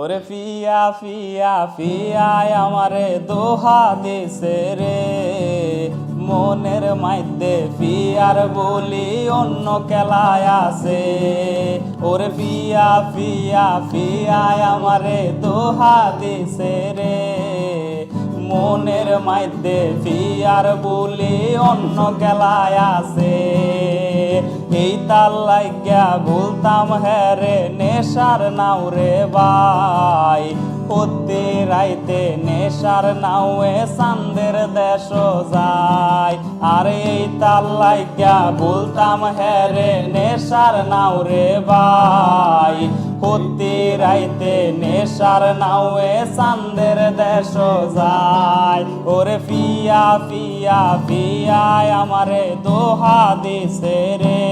ওরে ফিয়া ফিয়া, ফিয়ায় আমারে দোহা দিছে রে। মনের মাইতে ফিয়ার বলি অন্য খেলায় আছে। ওরে ফিয়া ফিয়া, ফিয়ায় আমারে দোহা দিছে রে। মনের মাইতে ফিয়ার বলি অন্য খেলায় আছে। এই তার লাগিয়া বলতাম হ্যারে নেশার নাও রে ভাই। প্রতি রাইতে নেশার নাওয়ে চান্দের দেশ যায়। আর এই তার লাগিয়া বলতাম হ্যারে নেশার নাও রে ভাই। প্রতি রাইতে নেশার নাওয়ে চান্দের দেশ যায়। ওরে ফিয়া ফিয়া ফিয়ায় আমারে দোহা দিছে রে